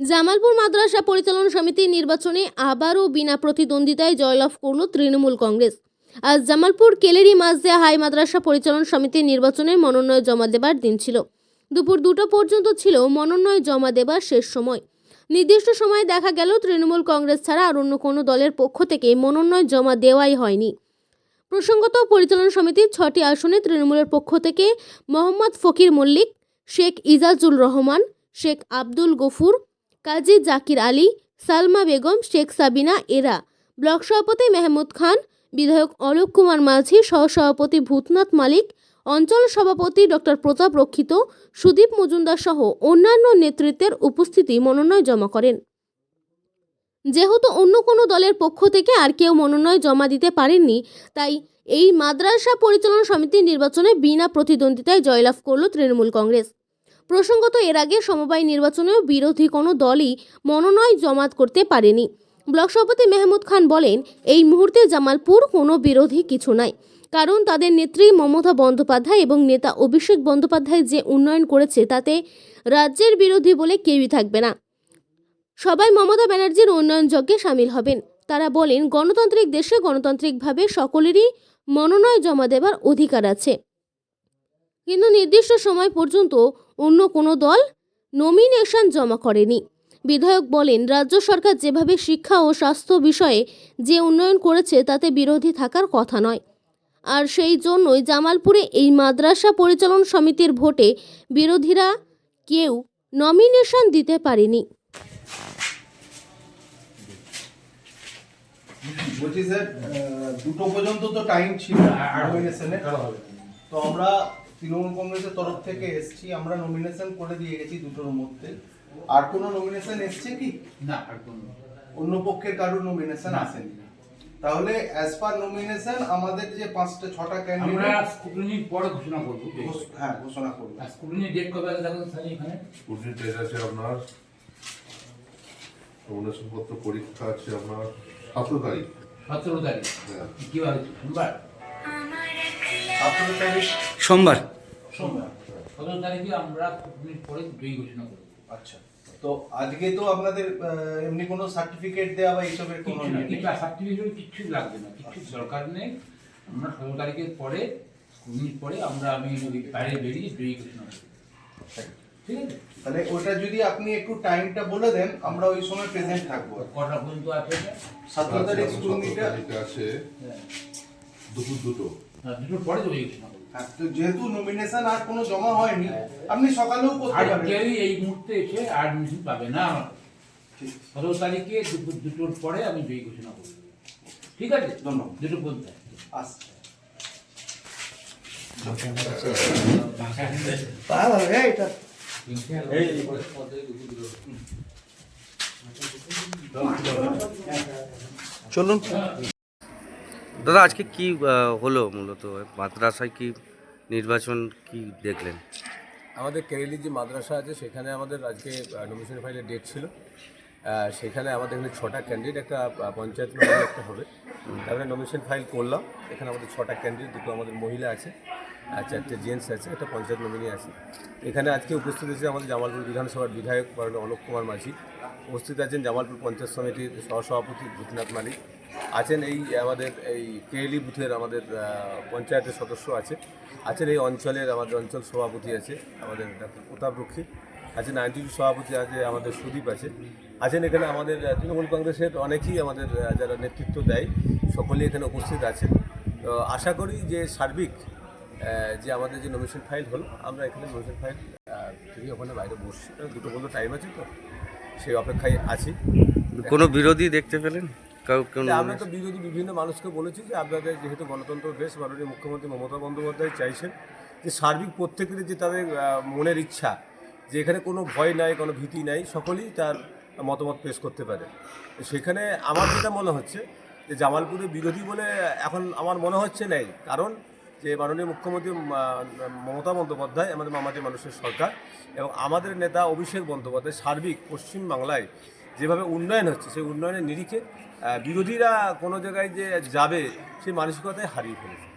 জামালপুর মাদ্রাসা পরিচালনা সমিতির নির্বাচনে আবারও বিনা প্রতিদ্বন্দ্বিতায় জয়লাভ করল তৃণমূল কংগ্রেস। আজ জামালপুর কেলেরি মাজদিয়া হাই মাদ্রাসা পরিচালনা সমিতির নির্বাচনে মনোনয়ন জমা দেবার দিন ছিল। দুপুর দুটো পর্যন্ত ছিল মনোনয়ন জমা দেবার শেষ সময়। নির্দিষ্ট সময়ে দেখা গেল তৃণমূল কংগ্রেস ছাড়া আর অন্য কোনো দলের পক্ষ থেকে মনোনয়ন জমা দেওয়াই হয়নি। প্রসঙ্গত পরিচালনা সমিতির ছটি আসনে তৃণমূলের পক্ষ থেকে মোহাম্মদ ফকির মল্লিক, শেখ ইজাজুল রহমান, শেখ আব্দুল গফুর কাজী জাকির আলী, সালমা বেগম, শেখ সাবিনা, এরা। ব্লক সভাপতি মেহমুদ খান, বিধায়ক অলোক কুমার মাঝি, সহসভাপতি ভূতনাথ মালিক, অঞ্চল সভাপতি ডক্টর প্রতাপ রক্ষিত, সুদীপ মজুমদার সহ অন্যান্য নেতৃত্বের উপস্থিতি মনোনয়ন জমা করেন। যেহেতু অন্য কোনো দলের পক্ষ থেকে আর কেউ মনোনয়ন জমা দিতে পারেননি, তাই এই মাদ্রাসা পরিচালনা সমিতির নির্বাচনে বিনা প্রতিদ্বন্দ্বিতায় জয়লাভ করল তৃণমূল কংগ্রেস। প্রসঙ্গত, এর আগে সমবায় নির্বাচনেও বিরোধী কোনো দলই মনোনয়ন জমাত করতে পারেনি। ব্লক সভাপতি মেহমুদ খান বলেন, এই মুহূর্তে জামালপুর কোনো বিরোধী কিছু নাই। কারণ তাদের নেত্রী মমতা বন্দ্যোপাধ্যায় এবং নেতা অভিষেক বন্দ্যোপাধ্যায় যে উন্নয়ন করেছে, তাতে রাজ্যের বিরোধী বলে কেউই থাকবে না। সবাই মমতা ব্যানার্জির উন্নয়ন যজ্ঞে সামিল হবেন। তারা বলেন, গণতান্ত্রিক দেশে গণতান্ত্রিকভাবে সকলেরই মনোনয় জমা দেবার অধিকার আছে। কিন্তু নির্দিষ্ট সময় পর্যন্ত অন্য কোনো দল নমিনেশন জমা করেনি। বিধায়ক বলেন, রাজ্য সরকার যেভাবে শিক্ষা ও স্বাস্থ্য বিষয়ে যে উন্নয়ন করেছে তাতে বিরোধী থাকার কথা নয়। আর সেই জন্যই জামালপুরে এই মাদ্রাসা পরিচালন সমিতির ভোটে বিরোধীরা কেউ নমিনেশন দিতে পারেনি। বলছি স্যার দুটো পর্যন্ত তো টাইম ছিল তো আমরা তৃণমূল কংগ্রেসের তরফ থেকে এসছি আমরা নমিনেশন করে দিয়ে গেছি দুটোর মধ্যে। আর কোনো নমিনেশন এসছে কি? না আর কোনো। অন্য পক্ষের কারোর নমিনেশন আসেনি। তাহলে অ্যাজ পার নমিনেশন আমাদের যে পাঁচটা ছটা ক্যান্ডিডেট আমরা স্কুটিনির পরে ঘোষণা করব হ্যাঁ ঘোষণা করব। আর স্কুটিনির ডেট কবে আছে দেখো স্যার এখানে। স্কুটির টেস্ট আছে আপনার নমিনেশনপত্র পরীক্ষা আছে আপনার সতেরো তারিখ। সতেরো তারিখ। হ্যাঁ। কি বার হচ্ছে সোমবার সোমবার। সোমবার। সতেরো তারিখে আমরা স্কুটিনির পরে জয়ী ঘোষণা করব আচ্ছা। তো আজকে তো আপনাদের এমনি কোনো সার্টিফিকেট দেওয়া বা এইসবের কোনো না। ইয়ে নেই। কিছু সার্টিফিকেট লাগবে না। কিছু দরকার নেই। আমরা সতেরো তারিখের পরে স্কুটিনির পরে আমরা আমি ওই বাইরে বেরিয়ে জয়ী ঘোষণা করব ঠিক আছে? তাহলে ওটা যদি আপনি একটু টাইমটা বলে দেন আমরা ওই সময় প্রেজেন্ট থাকব। কটা পর্যন্ত আছে? সতেরো তারিখ স্কুল সতেরো মিটে তারিখে আছে। হ্যাঁ। দুপুর দুটো। দুটোর পরে হ্যাঁ, যেহেতু নমিনেশন আর কোনো জমা হয়নি আপনি সকালেও করতে পারেন এই মুহূর্তে এসে অ্যাডমিশন পাবে না আমার। সতেরো তারিখে দুপুর দুটোর পরে আমি জয়ী ঘোষণা করব। ঠিক আছে? ধন্যবাদ। দুটো পর্যন্ত। আসছে চলুন। দাদা, আজকে কি হলো মূলত? মাদ্রাসায় কি নির্বাচন কি দেখলেন? আমাদের কেরেলি যে মাদ্রাসা আছে, সেখানে আমাদের আজকে নমিনেশন ফাইলের ডেট ছিল। সেখানে আমাদের এখানে ছটা ক্যান্ডিডেট একটা পঞ্চায়েত মেম্বার একটা হবে। তারপরে নমিনেশন ফাইল করলাম। এখানে আমাদের ছটা ক্যান্ডিডেট দুটো আমাদের মহিলা আছে, আর চারটে জেন্টস আছে, একটা পঞ্চায়েত নমিনি আছে। এখানে আজকে উপস্থিত হয়েছে আমাদের জামালপুর বিধানসভার বিধায়ক অলোক কুমার মাঝি। উপস্থিত আছেন জামালপুর পঞ্চায়েত সমিতির সহসভাপতি ভূতনাথ মালিক। আছেন এই আমাদের এই কেএলি বুথের আমাদের পঞ্চায়েতের সদস্য আছে। আছেন এই অঞ্চলের আমাদের অঞ্চল সভাপতি আছে, আমাদের ডাক্তার প্রতাপ রক্ষী। আছেন আইনজীবী সভাপতি আছে, আমাদের সুদীপ আছে। আছেন এখানে আমাদের তৃণমূল কংগ্রেসের অনেকেই আমাদের যারা নেতৃত্ব দেয়, সকলেই এখানে উপস্থিত আছেন। তো আশা করি যে সার্বিক যে আমাদের যে নমিনেশন ফাইল হলো, আমরা এখানে নমিনেশন ফাইল থেকে ওখানে বাইরে বসছি দুটো পর্যন্ত টাইম আছে তো, সেই অপেক্ষায় আছি। কোনো বিরোধী দেখতে পেলেন? আমরা তো বিরোধী বিভিন্ন মানুষকে বলেছি যে আপনাদের যেহেতু গণতন্ত্র দেশ, মাননীয় মুখ্যমন্ত্রী মমতা বন্দ্যোপাধ্যায় চাইছেন যে সার্বিক প্রত্যেকের যে তাদের মনের ইচ্ছা, যে এখানে কোনো ভয় নাই, কোনো ভীতি নাই, সকলেই তার মতামত পেশ করতে পারে। সেখানে আমার যেটা মনে হচ্ছে যে জামালপুরে বিরোধী বলে এখন আমার মনে হচ্ছে নেই। কারণ যে মাননীয় মুখ্যমন্ত্রী মমতা বন্দ্যোপাধ্যায় আমাদের মামাটি মানুষের সরকার এবং আমাদের নেতা অভিষেক বন্দ্যোপাধ্যায় সার্বিক পশ্চিম বাংলায় যেভাবে উন্নয়ন হচ্ছে সেই উন্নয়নের নিরিখে বিরোধীরা কোনো জায়গায় যে যাবে সেই মানসিকতায় হারিয়ে ফেলেছে।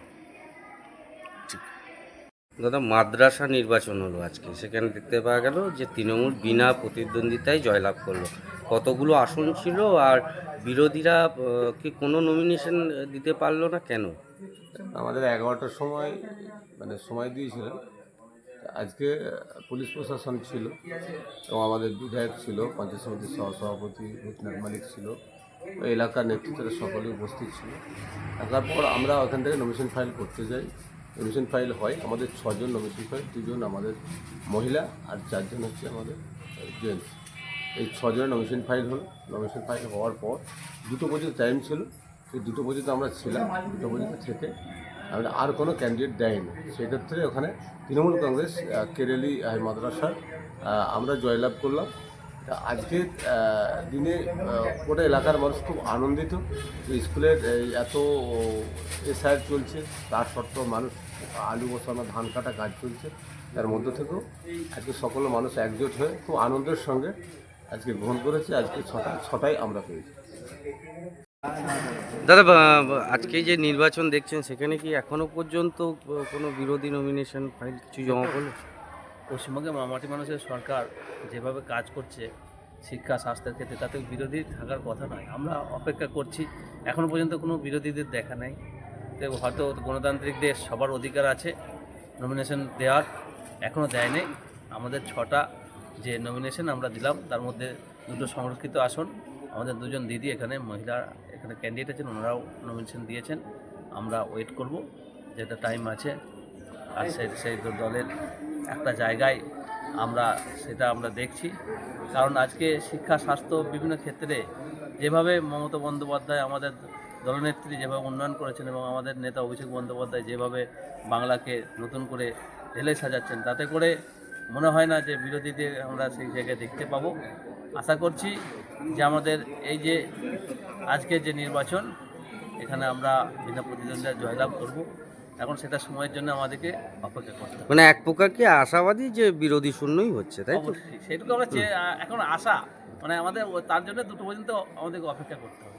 দাদা মাদ্রাসা নির্বাচন হলো আজকে। সেখানে দেখতে পাওয়া গেল যে তৃণমূল বিনা প্রতিদ্বন্দ্বিতায় জয়লাভ করল। কতগুলো আসন ছিল আর বিরোধীরা কি কোনো নমিনেশন দিতে পারল না কেন? আমাদের এগারোটার সময় মানে সময় দিয়েছিলেন। আজকে পুলিশ প্রশাসন ছিল এবং আমাদের বিধায়ক ছিল, পঞ্চায়েত সমিতির সহসভাপতি ভূতনাথ মালিক ছিল। এলাকার নেতৃত্বরা সকলে উপস্থিত ছিল। তারপর আমরা ওখান থেকে নমিশন ফাইল করতে যাই। নমিশন ফাইল হয়, আমাদের ছজন নমিশন ফাইল দুজন আমাদের মহিলা আর চারজন হচ্ছে আমাদের জেন্টস এই ছজনের নমিশন ফাইল হলো। নমিশন ফাইল হওয়ার পর, দুটো পর্যন্ত টাইম ছিল। সেই দুটো পর্যন্ত আমরা ছিলাম। দুটো পর্যন্ত থেকে আর কোনো ক্যান্ডিডেট দেয়নি। সেক্ষেত্রে ওখানে তৃণমূল কংগ্রেস কেরেলি মাদ্রাসার আমরা জয়লাভ করলাম। আজকের দিনে গোটা এলাকার মানুষ খুব আনন্দিত স্কুলের এত এসআর চলছে। তার সত্ত্বেও মানুষ, আলু বসানো, ধান কাটা কাজ চলছে। তার মধ্য থেকেও আজকে সকল মানুষ একজোট হয়ে খুব আনন্দের সঙ্গে আজকে গ্রহণ করেছে। আজকে ছটা, ছটাই আমরা পেয়েছি। দাদা আজকে যে নির্বাচন দেখছেন, সেখানে কি এখনও পর্যন্ত কোনো বিরোধী নমিনেশন ফাইল কিছু জমা পড়ল? পশ্চিমবঙ্গে মামাটি মানুষের সরকার যেভাবে কাজ করছে, শিক্ষা, স্বাস্থ্যের ক্ষেত্রে, তাতে বিরোধী থাকার কথা নয়। আমরা অপেক্ষা করছি এখনও পর্যন্ত কোনো বিরোধীদের দেখা নেই। তো হয়তো গণতান্ত্রিক দেশ সবার অধিকার আছে নমিনেশন দেওয়ার এখনও দেয়নি আমাদের ছটা যে নমিনেশন আমরা দিলাম, তার মধ্যে দুটো সংরক্ষিত আসন, আমাদের দুজন দিদি এখানে, মহিলা এখানে ক্যান্ডিডেট আছেন, ওনারাও নমিনেশন দিয়েছেন। আমরা ওয়েট করব, যেটা টাইম আছে। আর সেই সেই দলের একটা জায়গায় আমরা, সেটা আমরা দেখছি। কারণ আজকে শিক্ষা, স্বাস্থ্য বিভিন্ন ক্ষেত্রে যেভাবে মমতা বন্দ্যোপাধ্যায় আমাদের দলনেত্রী যেভাবে উন্নয়ন করেছেন এবং আমাদের নেতা অভিষেক বন্দ্যোপাধ্যায় যেভাবে বাংলাকে নতুন করে ঢেলে সাজাচ্ছেন, তাতে করে মনে হয় না যে বিরোধীদের আমরা সেই জায়গায় দেখতে পাবো। আশা করছি যে আমাদের এই যে আজকের যে নির্বাচন এখানে আমরা বিনা প্রতিদ্বন্দ্বিতা জয়লাভ করব। এখন সেটা সময়ের জন্য আমাদেরকে অপেক্ষা করতে হবে। মানে এক প্রকার কি আশাবাদী যে বিরোধী শূন্যই হচ্ছে তাই তো? সেটুকু আমরা এখন আশা। মানে আমাদের তার জন্য দুটো পর্যন্ত আমাদেরকে অপেক্ষা করতে হবে।